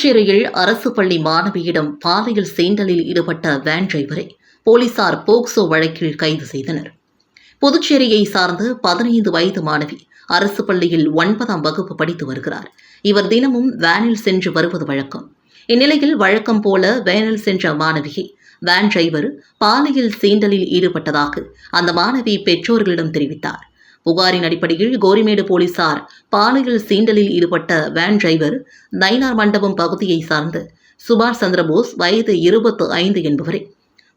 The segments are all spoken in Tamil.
புதுச்சேரியில் அரசு பள்ளி மாணவியிடம் பாலியல் சீண்டலில் ஈடுபட்ட வேன் டிரைவரை போலீசார் போக்சோ வழக்கில் கைது செய்தனர். புதுச்சேரியை சார்ந்த பதினைந்து வயது மாணவி அரசு பள்ளியில் ஒன்பதாம் வகுப்பு படித்து வருகிறார். இவர் தினமும் வேனில் சென்று வருவது வழக்கம். இந்நிலையில் வழக்கம் போல வேனில் சென்ற மாணவியை வேன் டிரைவர் பாலியல் சீண்டலில் ஈடுபட்டதாக அந்த மாணவி பெற்றோர்களிடம் தெரிவித்தார். புகாரின் அடிப்படையில் கோரிமேடு போலீசார் பாலியல் சீண்டலில் ஈடுபட்ட வேன் டிரைவர் நயினார் மண்டபம் பகுதியை சார்ந்த சுபாஷ் சந்திரபோஸ் வயது இருபத்து ஐந்து என்பவரை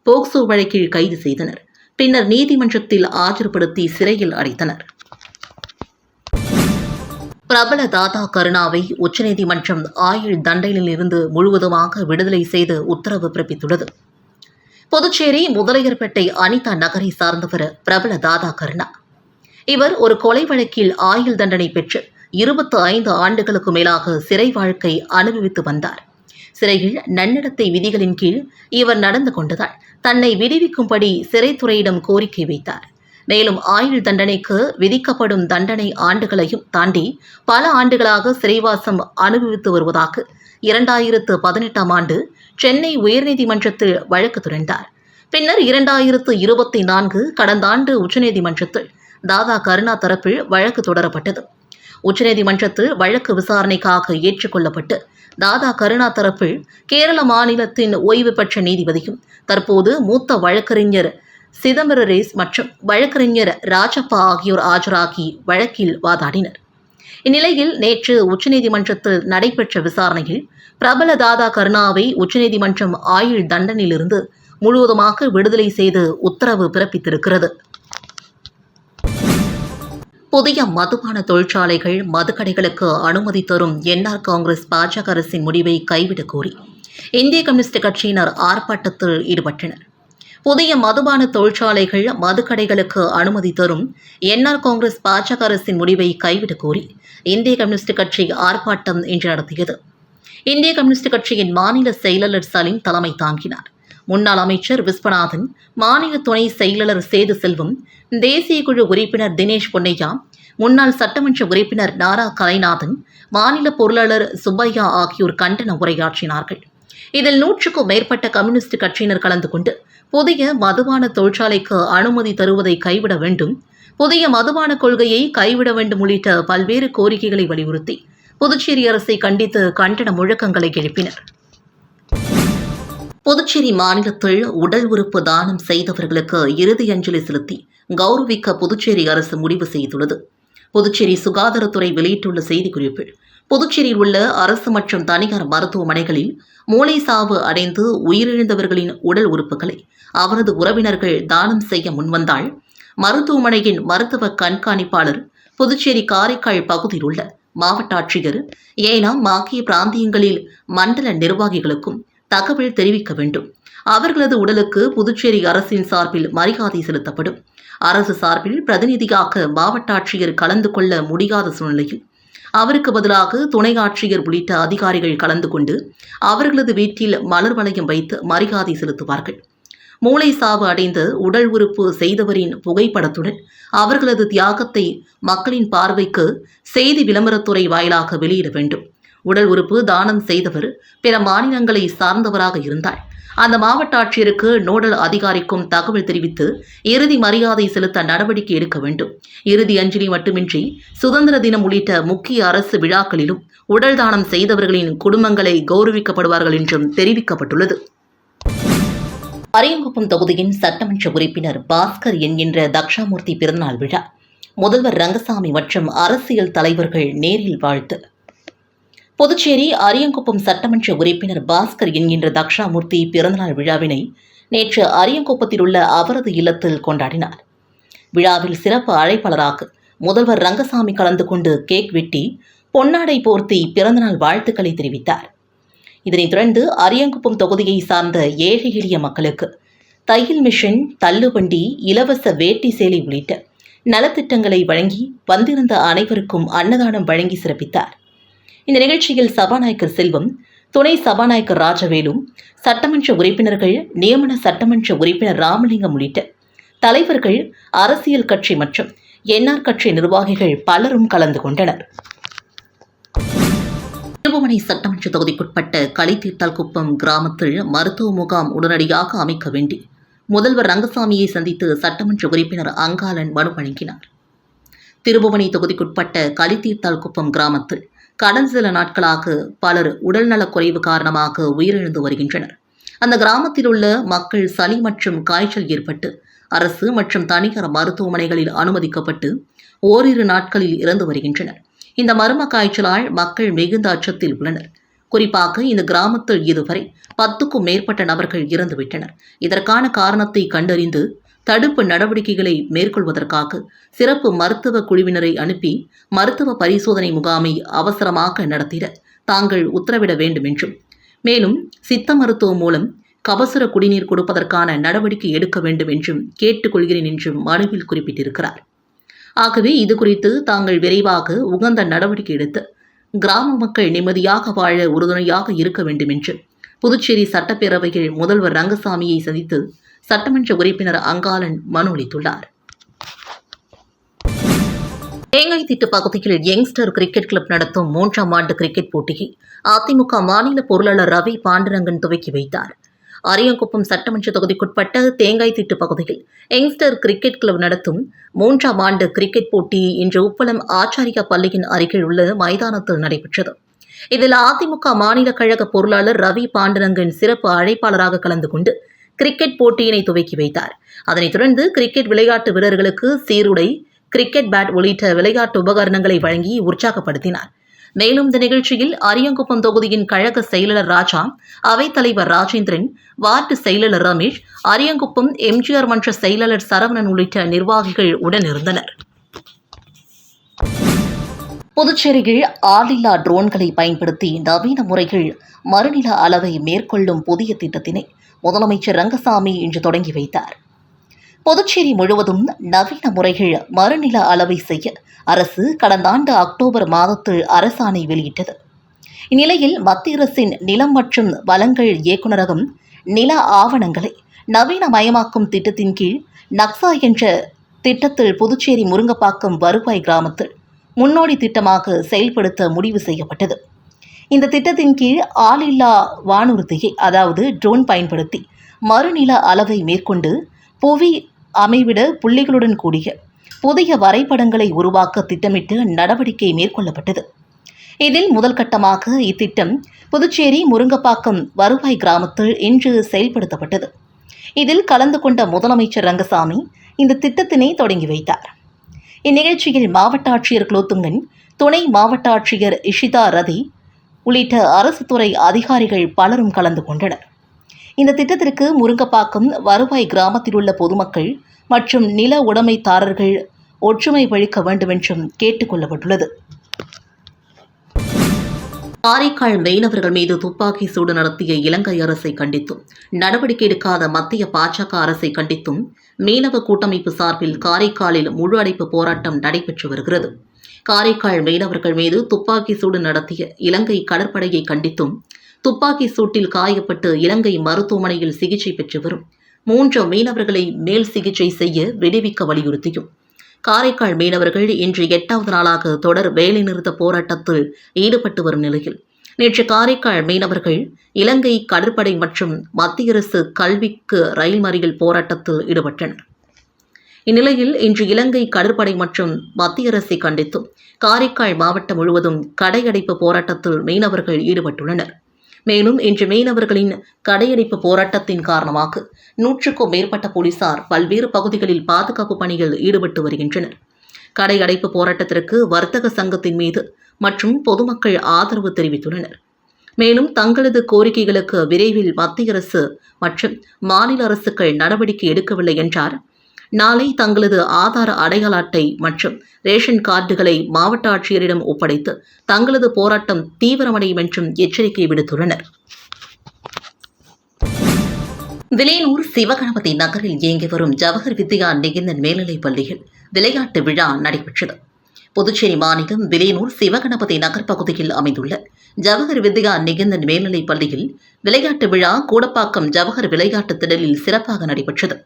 போக்சோ வழக்கில் கைது செய்தனர். பின்னர் நீதிமன்றத்தில் ஆஜர்படுத்தி சிறையில் அடைத்தனர். பிரபல தாதா கருணாவை உச்சநீதிமன்றம் ஆயுள் தண்டனையில் இருந்து முழுவதுமாக விடுதலை செய்து உத்தரவு பிறப்பித்துள்ளது. புதுச்சேரி முதலையர்பேட்டை அனிதா நகரை சார்ந்தவர் பிரபல தாதா கருணா இவர் ஒரு கொலை வழக்கில் ஆயுள் தண்டனை பெற்று இருபத்து ஐந்து ஆண்டுகளுக்கு மேலாக சிறை வாழ்க்கை அனுபவித்து வந்தார். சிறையில் நன்னடத்தை விதிகளின் கீழ் இவர் நடந்து கொண்டதால் தன்னை விடுவிக்கும்படி சிறைத்துறையிடம் கோரிக்கை வைத்தார். மேலும் ஆயுள் தண்டனைக்கு விதிக்கப்படும் தண்டனை ஆண்டுகளையும் தாண்டி பல ஆண்டுகளாக சிறைவாசம் அனுபவித்து வருவதாக இரண்டாயிரத்து பதினெட்டாம் ஆண்டு சென்னை உயர்நீதிமன்றத்தில் வழக்கு தொடர்ந்தார். பின்னர் இரண்டாயிரத்து இருபத்தி நான்கு கடந்த ஆண்டு உச்சநீதிமன்றத்தில் தாதா கருணா தரப்பில் வழக்கு தொடரப்பட்டது. உச்சநீதிமன்றத்தில் வழக்கு விசாரணைக்காக ஏற்றுக்கொள்ளப்பட்டு தாதா கருணா தரப்பில் கேரள மாநிலத்தின் ஓய்வு பெற்ற நீதிபதியும் தற்போது மூத்த வழக்கறிஞர் சிதம்பரரேஸ் மற்றும் வழக்கறிஞர் ராஜப்பா ஆகியோர் ஆஜராகி வழக்கில் வாதாடினர். இந்நிலையில் நேற்று உச்சநீதிமன்றத்தில் நடைபெற்ற விசாரணையில் பிரபல தாதா கருணாவை உச்சநீதிமன்றம் ஆயுள் தண்டனையிலிருந்து முழுவதுமாக விடுதலை செய்து உத்தரவு பிறப்பித்திருக்கிறது. புதிய மதுபான தொழிற்சாலைகள் மதுக்கடைகளுக்கு அனுமதி தரும் என்ஆர் காங்கிரஸ் பாஜக அரசின் முடிவை கைவிடக் கோரி இந்திய கம்யூனிஸ்ட் கட்சியினர் ஆர்ப்பாட்டத்தில் ஈடுபட்டனர். புதிய மதுபான தொழிற்சாலைகள் மதுக்கடைகளுக்கு அனுமதி தரும் என்ஆர் காங்கிரஸ் பாஜக அரசின் முடிவை கைவிடக் கோரி இந்திய கம்யூனிஸ்ட் கட்சி ஆர்ப்பாட்டம் இன்று நடத்தியது. இந்திய கம்யூனிஸ்ட் கட்சியின் மாநில செயலாளர் சலீம் தலைமை தாங்கினார். முன்னாள் அமைச்சர் விஸ்வநாதன் மாநில துணை செயலாளர் சேது செல்வம் தேசிய குழு உறுப்பினர் தினேஷ் பொன்னையா முன்னாள் சட்டமன்ற உறுப்பினர் நாரா கலைநாதன் மாநில பொருளாளர் சுப்பையா ஆகியோர் கண்டன உரையாற்றினார்கள். இதில் நூற்றுக்கும் மேற்பட்ட கம்யூனிஸ்ட் கட்சியினர் கலந்து கொண்டு புதிய மதுபான தொழிற்சாலைக்கு அனுமதி தருவதை கைவிட வேண்டும் புதிய மதுபான கொள்கையை கைவிட வேண்டும் உள்ளிட்ட பல்வேறு கோரிக்கைகளை வலியுறுத்தி புதுச்சேரி அரசை கண்டித்து கண்டன முழக்கங்களை எழுப்பினர். புதுச்சேரி மாநிலத்தில் உடல் உறுப்பு தானம் செய்தவர்களுக்கு இறுதி அஞ்சலி செலுத்தி கௌரவிக்க புதுச்சேரி அரசு முடிவு செய்துள்ளது. புதுச்சேரி சுகாதாரத்துறை வெளியிட்டுள்ள செய்திக்குறிப்பில் புதுச்சேரியில் உள்ள அரசு மற்றும் தனியார் மருத்துவமனைகளில் மூளை சாவு அடைந்து உயிரிழந்தவர்களின் உடல் உறுப்புகளை அவரது உறவினர்கள் தானம் செய்ய முன்வந்தால் மருத்துவமனையின் மருத்துவ கண்காணிப்பாளர் புதுச்சேரி காரைக்கால் பகுதியில் உள்ள மாவட்ட ஆட்சியர் ஏனாம் ஆகிய பிராந்தியங்களில் மண்டல நிர்வாகிகளுக்கும் தகவல் தெரிவிக்க வேண்டும். அவர்களது உடலுக்கு புதுச்சேரி அரசின் சார்பில் மரியாதை செலுத்தப்படும். அரசு சார்பில் பிரதிநிதியாக மாவட்ட ஆட்சியர் கலந்து கொள்ள முடியாத சூழ்நிலையில் அவருக்கு பதிலாக துணை ஆட்சியர் உள்ளிட்ட அதிகாரிகள் கலந்து கொண்டு அவர்களது வீட்டில் மலர் வளையம் வைத்து மரியாதை செலுத்துவார்கள். மூளை சாவு அடைந்த உடல் உறுப்பு செய்தவரின் புகைப்படத்துடன் அவர்களது தியாகத்தை மக்களின் பார்வைக்கு செய்தி விளம்பரத்துறை வாயிலாக வெளியிட வேண்டும். உடல் உறுப்பு தானம் செய்தவர் பிற மாநிலங்களை சார்ந்தவராக இருந்தால் அந்த மாவட்ட ஆட்சியருக்கு நோடல் அதிகாரிக்கும் தகவல் தெரிவித்து இறுதி மரியாதை செலுத்த நடவடிக்கை எடுக்க வேண்டும். இறுதி அஞ்சலி மட்டுமின்றி சுதந்திர தினம் உள்ளிட்ட முக்கிய அரசு விழாக்களிலும் உடல் தானம் செய்தவர்களின் குடும்பங்களை கௌரவிக்கப்படுவார்கள் என்றும் தெரிவிக்கப்பட்டுள்ளது. அரியங்குப்பம் தொகுதியின் சட்டமன்ற உறுப்பினர் பாஸ்கர் என்கின்ற தக்ஷாமூர்த்தி பிறந்தநாள் விழா. முதல்வர் ரங்கசாமி மற்றும் அரசியல் தலைவர்கள் நேரில் வாழ்த்து. புதுச்சேரி அரியங்குப்பம் சட்டமன்ற உறுப்பினர் பாஸ்கர் என்கின்ற தக்ஷாமூர்த்தி பிறந்தநாள் விழாவினை நேற்று அரியங்குப்பத்தில் உள்ள அவரது இல்லத்தில் கொண்டாடினார். விழாவில் சிறப்பு அழைப்பாளராக முதல்வர் ரங்கசாமி கலந்து கொண்டு கேக் வெட்டி பொன்னாடை போர்த்தி பிறந்தநாள் வாழ்த்துக்களை தெரிவித்தார். இதனைத் தொடர்ந்து அரியங்குப்பம் தொகுதியை சார்ந்த ஏழை எளிய மக்களுக்கு தையல் மிஷின் தள்ளுவண்டி இலவச வேட்டி சேலை உள்ளிட்ட நலத்திட்டங்களை வழங்கி வந்திருந்த அனைவருக்கும் அன்னதானம் வழங்கி சிறப்பித்தார். இந்த நிகழ்ச்சியில் சபாநாயகர் செல்வம் துணை சபாநாயகர் ராஜவேலு சட்டமன்ற உறுப்பினர்கள் நியமன சட்டமன்ற உறுப்பினர் ராமலிங்கம் உள்ளிட்ட தலைவர்கள் அரசியல் கட்சி மற்றும் என்ஆர் கட்சி நிர்வாகிகள் பலரும் கலந்து கொண்டனர். திருபுவனை சட்டமன்ற தொகுதிக்குட்பட்ட கலைத்தீர்த்தால்குப்பம் கிராமத்தில் மருத்துவ முகாம் உடனடியாக அமைக்க வேண்டி முதல்வர் ரங்கசாமியை சந்தித்து சட்டமன்ற உறுப்பினர் அங்காளன் மனு வழங்கினார். திருபுவனை தொகுதிக்குட்பட்ட களித்தீர்த்தால்குப்பம் கிராமத்தில் கடந்த சில நாட்களாக பலர் உடல்நலக் குறைவு காரணமாக உயிரிழந்து வருகின்றனர். அந்த கிராமத்தில் உள்ள மக்கள் சளி மற்றும் காய்ச்சல் ஏற்பட்டு அரசு மற்றும் தனியார் மருத்துவமனைகளில் அனுமதிக்கப்பட்டு ஓரிரு நாட்களில் இறந்து வருகின்றனர். இந்த மர்ம காய்ச்சலால் மக்கள் மிகுந்த அச்சத்தில் உள்ளனர். குறிப்பாக இந்த கிராமத்தில் இதுவரை பத்துக்கும் மேற்பட்ட நபர்கள் இறந்துவிட்டனர். இதற்கான காரணத்தை கண்டறிந்து தடுப்பு நடவடிக்கைகளை மேற்கொள்வதற்காக சிறப்பு மருத்துவ குழுவினரை அனுப்பி மருத்துவ பரிசோதனை முகாமை அவசரமாக நடத்திட தாங்கள் உத்தரவிட வேண்டும் என்றும் மேலும் சித்த மருத்துவம் மூலம் கபசுர குடிநீர் கொடுப்பதற்கான நடவடிக்கை எடுக்க வேண்டும் என்றும் கேட்டுக்கொள்கிறேன் என்றும் மனுவில் குறிப்பிட்டிருக்கிறார். ஆகவே இது குறித்து தாங்கள் விரைவாக உகந்த நடவடிக்கை எடுத்து கிராம மக்கள் நிம்மதியாக வாழ உறுதுணையாக இருக்க வேண்டும் என்று புதுச்சேரி சட்டப்பேரவையில் முதல்வர் ரங்கசாமியை சந்தித்து சட்டமன்ற உறுப்பினர் அங்காளன் மனு அளித்துள்ளார். தேங்காய்திட்டு பகுதியில் யங்ஸ்டர் கிரிக்கெட் கிளப் நடத்தும் மூன்றாம் ஆண்டு கிரிக்கெட் போட்டியை அதிமுக மாநில பொருளாளர் ரவி பாண்டுரங்கன் துவக்கி வைத்தார். அரியங்குப்பம் சட்டமன்ற தொகுதிக்குட்பட்ட தேங்காய் திட்டு பகுதியில் யங்ஸ்டர் கிரிக்கெட் கிளப் நடத்தும் மூன்றாம் ஆண்டு கிரிக்கெட் போட்டி இன்று உப்பளம் ஆச்சாரியா பள்ளியின் அருகில் உள்ள மைதானத்தில் நடைபெற்றது. இதில் அதிமுக மாநில கழக பொருளாளர் ரவி பாண்டுரங்கன் சிறப்பு அழைப்பாளராக கலந்து கொண்டு கிரிக்கெட் போட்டியினை துவக்கி வைத்தார். அதனைத் தொடர்ந்து கிரிக்கெட் விளையாட்டு வீரர்களுக்கு சீருடை கிரிக்கெட் பேட் உள்ளிட்ட விளையாட்டு உபகரணங்களை வழங்கி உற்சாகப்படுத்தினார். மேலும் இந்த நிகழ்ச்சியில் அரியங்குப்பம் தொகுதியின் கழக செயலாளர் ராஜா அவைத்தலைவர் ராஜேந்திரன் வார்டு செயலாளர் ரமேஷ் அரியங்குப்பம் எம்ஜிஆர் மன்ற செயலாளர் சரவணன் உள்ளிட்ட நிர்வாகிகள் உடனிருந்தனர் புதுச்சேரியில் ஆளில்லா ட்ரோன்களை பயன்படுத்தி நவீன முறையில் மறுநில அளவை மேற்கொள்ளும் புதிய திட்டத்தினை முதலமைச்சர் ரங்கசாமி இன்று தொடங்கி வைத்தார். புதுச்சேரி முழுவதும் நவீன முறைகள் மறுநில அளவை செய்ய அரசு கடந்த ஆண்டு அக்டோபர் மாதத்தில் அரசாணை வெளியிட்டது. இந்நிலையில் மத்திய அரசின் நிலம் மற்றும் வளங்கள் இயக்குநரகம் நில ஆவணங்களை நவீனமயமாக்கும் திட்டத்தின் கீழ் நக்சா என்ற திட்டத்தில் புதுச்சேரி முருங்கப்பாக்கம் வருவாய் கிராமத்தில் முன்னோடி திட்டமாக செயல்படுத்த முடிவு செய்யப்பட்டது. இந்த திட்டத்தின் கீழ் ஆளில்லா வானூர்தியை அதாவது ட்ரோன் பயன்படுத்தி மறுநில அளவை மேற்கொண்டு புவி அமைவிட புள்ளிகளுடன் கூடிய புதிய வரைபடங்களை உருவாக்க திட்டமிட்டு நடவடிக்கை மேற்கொள்ளப்பட்டது. இதில் முதல் கட்டமாக இத்திட்டம் புதுச்சேரி முருங்கப்பாக்கம் வருவாய் கிராமத்தில் இன்று செயல்படுத்தப்பட்டது. இதில் கலந்து கொண்ட முதலமைச்சர் ரங்கசாமி இந்த திட்டத்தினை தொடங்கி வைத்தார். இந்நிகழ்ச்சியில் மாவட்ட ஆட்சியர் குலோத்துங்கன் துணை மாவட்ட ஆட்சியர் இஷிதா ரதி உள்ளிட்ட அரசு துறை அதிகாரிகள் பலரும் கலந்து கொண்டனர். இந்த திட்டத்திற்கு முருங்கப்பாக்கம் வருவாய் கிராமத்தில் உள்ள பொதுமக்கள் மற்றும் நில உடைமைதாரர்கள் ஒற்றுமை வழிக்க வேண்டுமென்றும் கேட்டுக் கொள்ளப்பட்டுள்ளது. காரைக்கால் மீனவர்கள் மீது துப்பாக்கி சூடு நடத்திய இலங்கை அரசை கண்டித்தும் நடவடிக்கை எடுக்காத மத்திய பாஜக அரசை கண்டித்தும் மீனவ கூட்டமைப்பு சார்பில் காரைக்காலில் முழு அடைப்பு போராட்டம் நடைபெற்று வருகிறது. காரைக்கால் மீனவர்கள் மீது துப்பாக்கி சூடு நடத்திய இலங்கை கடற்படையை கண்டித்தும் துப்பாக்கி சூட்டில் காயப்பட்டு இலங்கை மருத்துவமனையில் சிகிச்சை பெற்று வரும். மூன்று மீனவர்களை மேல் சிகிச்சை செய்ய விடுவிக்க வலியுறுத்தியும். காரைக்கால் மீனவர்கள் இன்று எட்டாவது நாளாக தொடர் வேலைநிறுத்த போராட்டத்தில் ஈடுபட்டு வரும் நிலையில் நேற்று காரைக்கால் மீனவர்கள் இலங்கை கடற்படை மற்றும் மத்திய அரசு கல்விக்கு ரயில் மறியல் போராட்டத்தில் ஈடுபட்டனர். இந்நிலையில் இன்று இலங்கை கடற்படை மற்றும் மத்திய அரசை கண்டித்தும் காரைக்கால் மாவட்டம் முழுவதும் கடையடைப்பு போராட்டத்தில் மீனவர்கள் ஈடுபட்டுள்ளனர். மேலும் இன்று மீனவர்களின் கடையடைப்பு போராட்டத்தின் காரணமாக நூற்றுக்கும் மேற்பட்ட போலீசார் பல்வேறு பகுதிகளில் பாதுகாப்பு பணியில் ஈடுபட்டு வருகின்றனர். கடையடைப்பு போராட்டத்திற்கு வர்த்தக சங்கத்தின் மீது மற்றும் பொதுமக்கள் ஆதரவு தெரிவித்துள்ளனர். மேலும் தங்களது கோரிக்கைகளுக்கு விரைவில் மத்திய அரசு மற்றும் மாநில அரசுகள் நடவடிக்கை எடுக்கவில்லை என்றார் நாளை தங்களது ஆதார அடையாள அட்டை மற்றும் ரேஷன் கார்டுகளை மாவட்ட ஆட்சியரிடம் ஒப்படைத்து தங்களது போராட்டம் தீவிரமடையும் என்றும் எச்சரிக்கை விடுத்துள்ளனர். விலையனூர் சிவகணபதி நகரில் இயங்கி வரும் ஜவஹர் வித்யா நிகந்தன் மேல்நிலைப் பள்ளியில் விளையாட்டு விழா நடைபெற்றது. புதுச்சேரி மாநிலம் விலையனூர் சிவகணபதி நகர் பகுதியில் அமைந்துள்ள ஜவஹர் வித்யா நிகந்தன் மேல்நிலைப் பள்ளியில் விளையாட்டு விழா கூடப்பாக்கம் ஜவஹர் விளையாட்டு திடலில் சிறப்பாக நடைபெற்றது.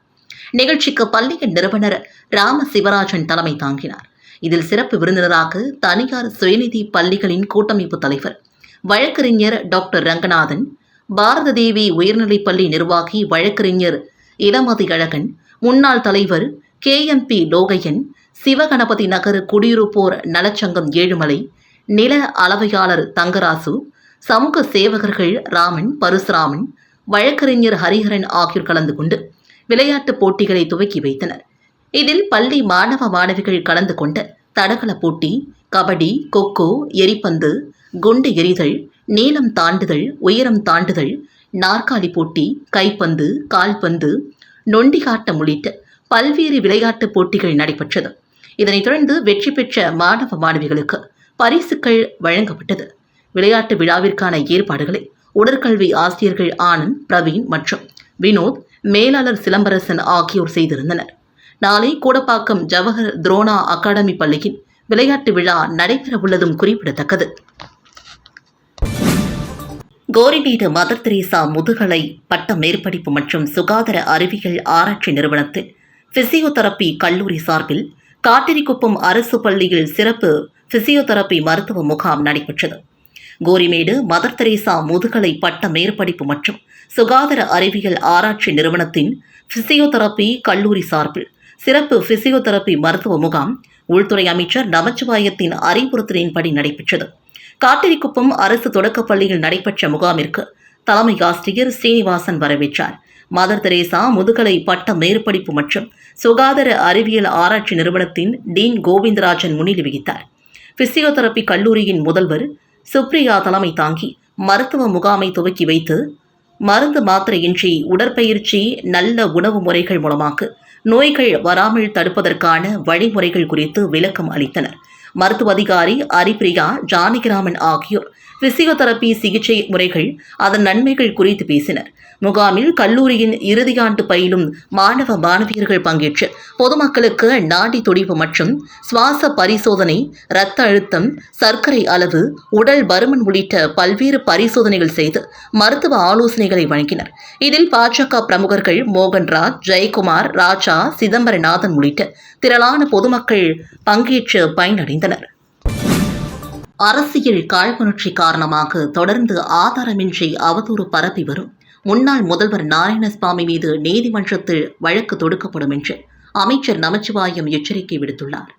நிகழ்ச்சிக்கு பள்ளியின் நிறுவனர் ராம சிவராஜன் தலைமை தாங்கினார். இதில் சிறப்பு விருந்தினராக தனியார் சுயநிதி பள்ளிகளின் கூட்டமைப்பு தலைவர் வழக்கறிஞர் டாக்டர் ரங்கநாதன் பாரத தேவி உயர்நிலைப்பள்ளி நிர்வாகி வழக்கறிஞர் இளமதி அழகன் முன்னாள் தலைவர் கேஎம்பி லோகையன் சிவகணபதி நகர் குடியிருப்போர் நலச்சங்கம் ஏழுமலை நில அளவையாளர் தங்கராசு சமூக சேவகர்கள் ராமன் பரசுராமன் வழக்கறிஞர் ஹரிஹரன் ஆகியோர் கலந்து கொண்டு விளையாட்டுப் போட்டிகளை துவக்கி வைத்தனர். இதில் பள்ளி மாணவ மாணவிகள் கலந்து கொண்ட தடகள போட்டி கபடி கொக்கோ எரிப்பந்து குண்டு எறிதல் நீளம் தாண்டுதல் உயரம் தாண்டுதல் நாற்காலி போட்டி கைப்பந்து கால்பந்து நொண்டிகாட்டம் உள்ளிட்ட பல்வேறு விளையாட்டுப் போட்டிகள் நடைபெற்றது. இதனைத் தொடர்ந்து வெற்றி பெற்ற மாணவ மாணவிகளுக்கு பரிசுகள் வழங்கப்பட்டது. விளையாட்டு விழாவிற்கான ஏற்பாடுகளை உடற்கல்வி ஆசிரியர்கள் ஆனந்த் பிரவீன் மற்றும் வினோத் மேலாளர் சிலம்பரசன் ஆகியோர் செய்திருந்தனர். நாளை கூடப்பாக்கம் ஜவஹர் துரோணா அகாடமி பள்ளியின் விளையாட்டு விழா நடைபெறவுள்ளதும் குறிப்பிடத்தக்கது. கோரிமேடு மதர் தெரேசா முதுகலை பட்ட மேற்படிப்பு மற்றும் சுகாதார அறிவியல் ஆராய்ச்சி நிறுவனத்தில் பிசியோதெரப்பி கல்லூரி சார்பில் காட்டிரிக்குப்பம் அரசு பள்ளியில் சிறப்பு பிசியோதெரப்பி மருத்துவ முகாம் நடைபெற்றது. கோரிமேடு மதர் தெரேசா முதுகலை பட்ட மேற்படிப்பு மற்றும் சுகாதார அறிவியல் ஆராய்ச்சி நிறுவனத்தின் பிசியோதெரப்பி கல்லூரி சார்பில் சிறப்பு பிசியோதெரப்பி மருத்துவ முகாம் உள்துறை அமைச்சர் நமச்சிவாயத்தின் அறிவுறுத்தலின்படி நடைபெற்றது. காட்டிரிக்குப்பம் அரசு தொடக்கப் பள்ளியில் நடைபெற்ற முகாமிற்கு தலைமை ஆசிரியர் சீனிவாசன் வரவேற்றார். மதர் தெரேசா முதுகலை பட்ட மேற்படிப்பு மற்றும் சுகாதார அறிவியல் ஆராய்ச்சி நிறுவனத்தின் டீன் கோவிந்தராஜன் முன்னிலை வகித்தார். பிசியோதெரப்பி கல்லூரியின் முதல்வர் சுப்ரியா தலைமை தாங்கி மருத்துவ முகாமை துவக்கி வைத்து மருந்து மாத்திரையின்றி உடற்பயிற்சி நல்ல உணவு முறைகள் மூலமாக நோய்கள் வராமல் தடுப்பதற்கான வழிமுறைகள் குறித்து விளக்கம் அளித்தனர். மருத்துவ அதிகாரி அரிப்பிரியா ஜானகிராமன் ஆகியோர் பிசியோதெரபி சிகிச்சை முறைகள் அதன் நன்மைகள் குறித்து பேசினர். முகாமில் கல்லூரியின் இறுதியாண்டு பயிலும் மாணவ மாணவியர்கள் பங்கேற்று பொதுமக்களுக்கு நாடி துடிப்பு மற்றும் சுவாச பரிசோதனை இரத்த அழுத்தம் சர்க்கரை அளவு உடல் பருமன் உள்ளிட்ட பல்வேறு பரிசோதனைகள் செய்து மருத்துவ ஆலோசனைகளை வழங்கினர். இதில் பாஜக பிரமுகர்கள் மோகன்ராஜ் ஜெயக்குமார் ராஜா சிதம்பரநாதன் உள்ளிட்ட திரளான பொதுமக்கள் பங்கேற்று பயனடைந்தனர். அரசியல் காழ்ப்புணர்ச்சி காரணமாக தொடர்ந்து ஆதாரமின்றி அவதூறு பரப்பி வரும். முன்னாள் முதல்வர் நாராயணசாமி மீது நீதிமன்றத்தில் வழக்கு தொடுக்கப்படும் என்று அமைச்சர் நமச்சிவாயம் எச்சரிக்கை விடுத்துள்ளார்.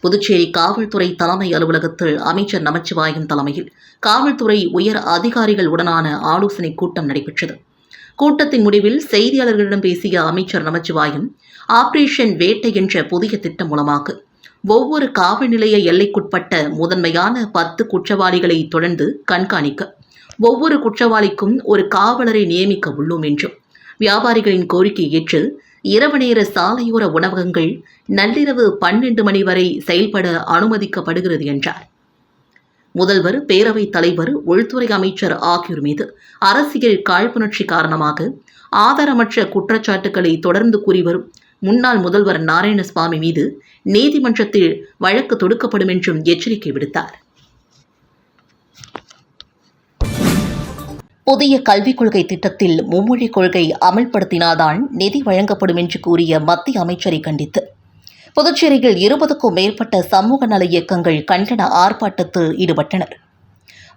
புதுச்சேரி காவல்துறை தலைமை அலுவலகத்தில் அமைச்சர் நமச்சிவாயம் தலைமையில் காவல்துறை உயர் அதிகாரிகள் உடனான ஆலோசனைக் கூட்டம் நடைபெற்றது. கூட்டத்தின் முடிவில் செய்தியாளர்களிடம் பேசிய அமைச்சர் நமச்சிவாயம் ஆபரேஷன் வேட்டை என்ற புதிய திட்டம் மூலமாக ஒவ்வொரு காவல் நிலைய எல்லைக்குட்பட்ட முதன்மையான பத்து குற்றவாளிகளை தொடர்ந்து கண்காணிக்க ஒவ்வொரு குற்றவாளிக்கும் ஒரு காவலரை நியமிக்க உள்ளோம் என்றும் வியாபாரிகளின் கோரிக்கை ஏற்று இரவு நேர சாலையோர உணவகங்கள் நள்ளிரவு பன்னெண்டு மணி வரை செயல்பட அனுமதிக்கப்படுகிறது என்றார். முதல்வர் பேரவைத் தலைவர் உள்துறை அமைச்சர் ஆகியோர் மீது அரசியல் காழ்ப்புணர்ச்சி காரணமாக ஆதாரமற்ற குற்றச்சாட்டுக்களை தொடர்ந்து கூறி வரும் முன்னாள் முதல்வர் நாராயணசுவாமி மீது நீதிமன்றத்தில் வழக்கு தொடுக்கப்படும் என்றும் எச்சரிக்கை விடுத்தார். புதிய கல்விக் கொள்கை திட்டத்தில் மும்மொழிக் கொள்கை அமல்படுத்தினால்தான் நிதி வழங்கப்படும் என்று கூறிய மத்திய அமைச்சரை கண்டித்து புதுச்சேரியில் இருபதுக்கும் மேற்பட்ட சமூக நல இயக்கங்கள் கண்டன ஆர்ப்பாட்டத்தில் ஈடுபட்டனர்.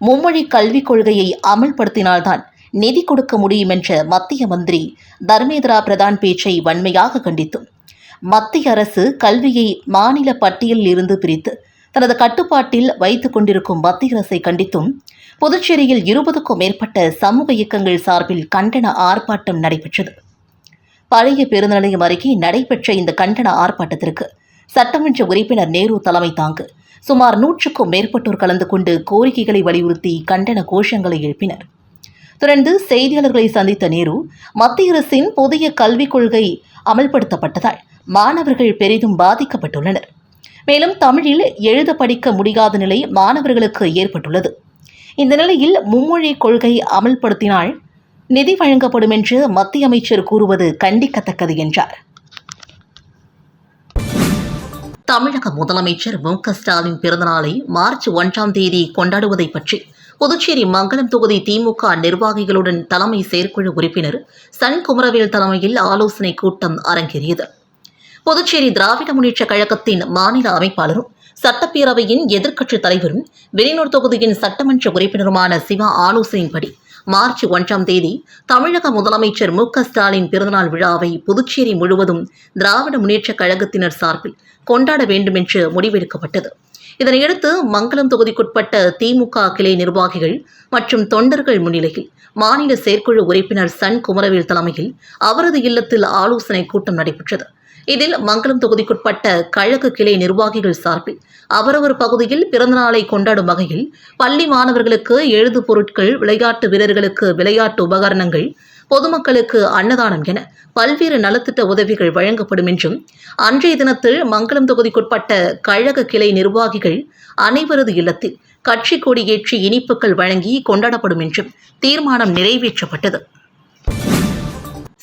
மும்மொழி கல்விக் கொள்கையை அமல்படுத்தினால்தான் நிதி கொடுக்க முடியும் என்ற மத்திய மந்திரி தர்மேந்திரா பிரதான் பேச்சை வன்மையாக கண்டித்தும் மத்திய அரசு கல்வியை மாநில பட்டியலில் இருந்து பிரித்து தனது கட்டுப்பாட்டில் வைத்துக் கொண்டிருக்கும் மத்திய அரசை கண்டித்தும் புதுச்சேரியில் இருபதுக்கும் மேற்பட்ட சமூக இயக்கங்கள் சார்பில் கண்டன ஆர்ப்பாட்டம் நடைபெற்றது. பழைய பேருந்து நிலையம் அருகே நடைபெற்ற இந்த கண்டன ஆர்ப்பாட்டத்திற்கு சட்டமன்ற உறுப்பினர் நேரு தலைமை தாங்கு சுமார் நூற்றுக்கும் மேற்பட்டோர் கலந்து கொண்டு கோரிக்கைகளை வலியுறுத்தி கண்டன கோஷங்களை எழுப்பினர். தொடர்ந்து செய்தியாளர்களை சந்தித்த நேரு மத்திய அரசின் புதிய கல்விக் கொள்கை அமல்படுத்தப்பட்டதால் மாணவர்கள் பெரிதும் பாதிக்கப்பட்டுள்ளனர். மேலும் தமிழில் எழுத படிக்க முடியாத நிலை மாணவர்களுக்கு ஏற்பட்டுள்ளது. இந்த நிலையில் மும்மொழி கொள்கை அமல்படுத்தினால் நிதி வழங்கப்படும் என்று மத்திய அமைச்சர் கூறுவது கண்டிக்கத்தக்கது என்றார். தமிழக முதலமைச்சர் மு க ஸ்டாலின் பிறந்தநாளை மார்ச் ஒன்றாம் தேதி கொண்டாடுவதை பற்றி புதுச்சேரி மங்களம் தொகுதி திமுக நிர்வாகிகளுடன் தலைமை செயற்குழு உறுப்பினர் சன் குமரவேல் தலைமையில் ஆலோசனைக் கூட்டம் அரங்கேறியது. புதுச்சேரி திராவிட முன்னேற்றக் கழகத்தின் மாநில அமைப்பாளரும் சட்டப்பேரவையின் எதிர்க்கட்சித் தலைவரும் வெளியூர் தொகுதியின் சட்டமன்ற உறுப்பினருமான சிவா ஆலோசனையின்படி மார்ச் ஒன்றாம் தேதி தமிழக முதலமைச்சர் மு ஸ்டாலின் பிறந்தநாள் விழாவை புதுச்சேரி முழுவதும் திராவிட முன்னேற்றக் கழகத்தினர் சார்பில் கொண்டாட வேண்டுமென்று முடிவெடுக்கப்பட்டது. இதனையடுத்து மங்களம் தொகுதிக்குட்பட்ட திமுக கிளை நிர்வாகிகள் மற்றும் தொண்டர்கள் முன்னிலையில் மாநில செயற்குழு உறுப்பினர் சன் குமரவேல் தலைமையில் அவரது இல்லத்தில் ஆலோசனை கூட்டம் நடைபெற்றது. இதில் மங்களம் தொகுதிக்குட்பட்ட கழக கிளை நிர்வாகிகள் சார்பில் அவரவர் பகுதியில் பிறந்தநாளை கொண்டாடும் வகையில் பள்ளி மாணவர்களுக்கு எழுது பொருட்கள் விளையாட்டு வீரர்களுக்கு விளையாட்டு உபகரணங்கள் பொதுமக்களுக்கு அன்னதானம் என பல்வேறு நலத்திட்ட உதவிகள் வழங்கப்படும் என்றும் அன்றைய தினத்தில் மங்களம் தொகுதிக்குட்பட்ட கழக கிளை நிர்வாகிகள் அனைவரது இல்லத்தில் கட்சி கொடியேற்றி இனிப்புகள் வழங்கி கொண்டாடப்படும் என்றும் தீர்மானம் நிறைவேற்றப்பட்டது.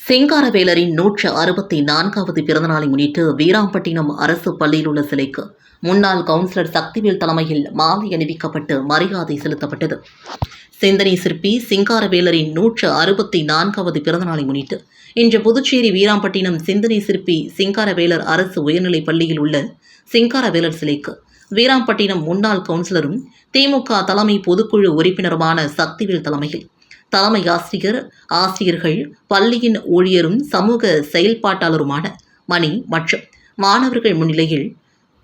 சிங்காரவேலரின் நூற்று அறுபத்தி நான்காவது பிறந்தநாளை முன்னிட்டு வீராம்பட்டினம் அரசு பள்ளியில் உள்ள சிலைக்கு முன்னாள் கவுன்சிலர் சக்திவேல் தலைமையில் மாலை அணிவிக்கப்பட்டு மரியாதை செலுத்தப்பட்டது. சிந்தனை சிற்பி சிங்காரவேலரின் நூற்று அறுபத்தி நான்காவது பிறந்தநாளை முன்னிட்டு இன்று புதுச்சேரி வீராம்பட்டினம் சிந்தனை சிற்பி சிங்காரவேலர் அரசு உயர்நிலைப் பள்ளியில் உள்ள சிங்காரவேலர் சிலைக்கு வீராம்பட்டினம் முன்னாள் கவுன்சிலரும் திமுக தலைமை பொதுக்குழு உறுப்பினருமான சக்திவேல் தலைமையில் தலைமை ஆசிரியர் ஆசிரியர்கள் பள்ளியின் ஊழியரும் சமூக செயல்பாட்டாளருமான மணி மற்றும் மாணவர்கள் முன்னிலையில்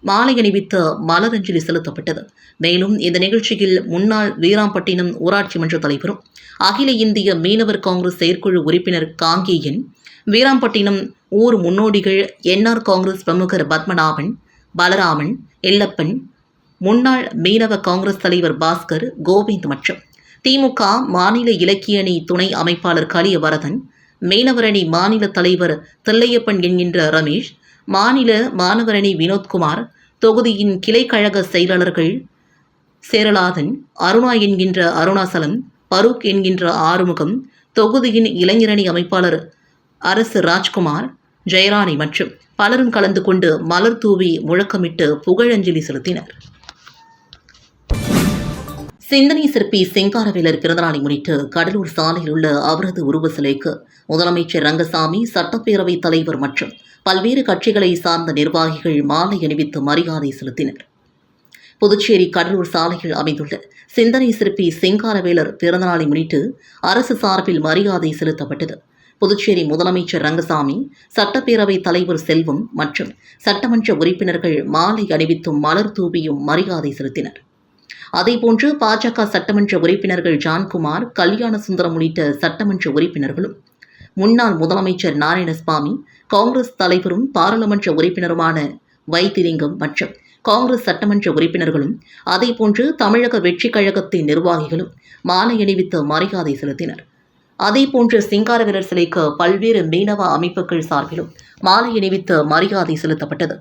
மாலை அணிவித்து மலரஞ்சலி செலுத்தப்பட்டது. மேலும் இந்த நிகழ்ச்சியில் முன்னாள் வீராம்பட்டினம் ஊராட்சி மன்ற தலைவரும் அகில இந்திய மீனவர் காங்கிரஸ் செயற்குழு உறுப்பினர் காங்கேயன் வீராம்பட்டினம் ஊர் முன்னோடிகள் என்ஆர் காங்கிரஸ் பிரமுகர் பத்மநாபன் பலராமன் எல்லப்பன் முன்னாள் மீனவ காங்கிரஸ் தலைவர் பாஸ்கர் கோவிந்த் மற்றும் திமுக மாநில இலக்கிய அணி துணை அமைப்பாளர் கலியவரதன் மீனவரணி மாநில தலைவர் தில்லையப்பன் என்கின்ற ரமேஷ் மாநில மாணவரணி வினோத்குமார் தொகுதியின் கிளைக்கழக செயலாளர்கள் சேரலாதன் அருணா என்கின்ற அருணாசலம் பரூக் என்கின்ற ஆறுமுகம் தொகுதியின் இளைஞரணி அமைப்பாளர் அரசு ராஜ்குமார் ஜெயராணி மற்றும் பலரும் கலந்து கொண்டு மலர் தூவி முழக்கமிட்டு புகழஞ்சலி செலுத்தினர். சிந்தனை சிற்பி செங்காரவேலர் பிறந்தநாளை முன்னிட்டு கடலூர் சாலையில் உள்ள அவரது உருவ சிலைக்கு முதலமைச்சர் ரங்கசாமி சட்டப்பேரவைத் தலைவர் மற்றும் பல்வேறு கட்சிகளை சார்ந்த நிர்வாகிகள் மாலை அணிவித்து மரியாதை செலுத்தினர். புதுச்சேரி கடலூர் சாலையில் அமைந்துள்ள சிந்தனை சிற்பி செங்காரவேலர் பிறந்தநாளை முன்னிட்டு அரசு சார்பில் மரியாதை செலுத்தப்பட்டது. புதுச்சேரி முதலமைச்சர் ரங்கசாமி சட்டப்பேரவைத் தலைவர் செல்வம் மற்றும் சட்டமன்ற உறுப்பினர்கள் மாலை அணிவித்தும் மலர் தூவியும் மரியாதை செலுத்தினர். அதேபோன்று பாஜக சட்டமன்ற உறுப்பினர்கள் ஜான்குமார் கல்யாண சுந்தரம் உள்ளிட்ட சட்டமன்ற உறுப்பினர்களும். முன்னாள் முதலமைச்சர் நாராயணசாமி காங்கிரஸ் தலைவரும் பாராளுமன்ற உறுப்பினருமான வைத்திலிங்கம் மற்றும் காங்கிரஸ் சட்டமன்ற உறுப்பினர்களும் அதேபோன்று தமிழக வெற்றிக் கழகத்தின் நிர்வாகிகளும் மாலை அணிவித்து மரியாதை செலுத்தினர். அதேபோன்று சிங்காரவீரர் சிலைக்கு பல்வேறு மீனவ அமைப்புகள் சார்பிலும் மாலை அணிவித்து மரியாதை செலுத்தப்பட்டது.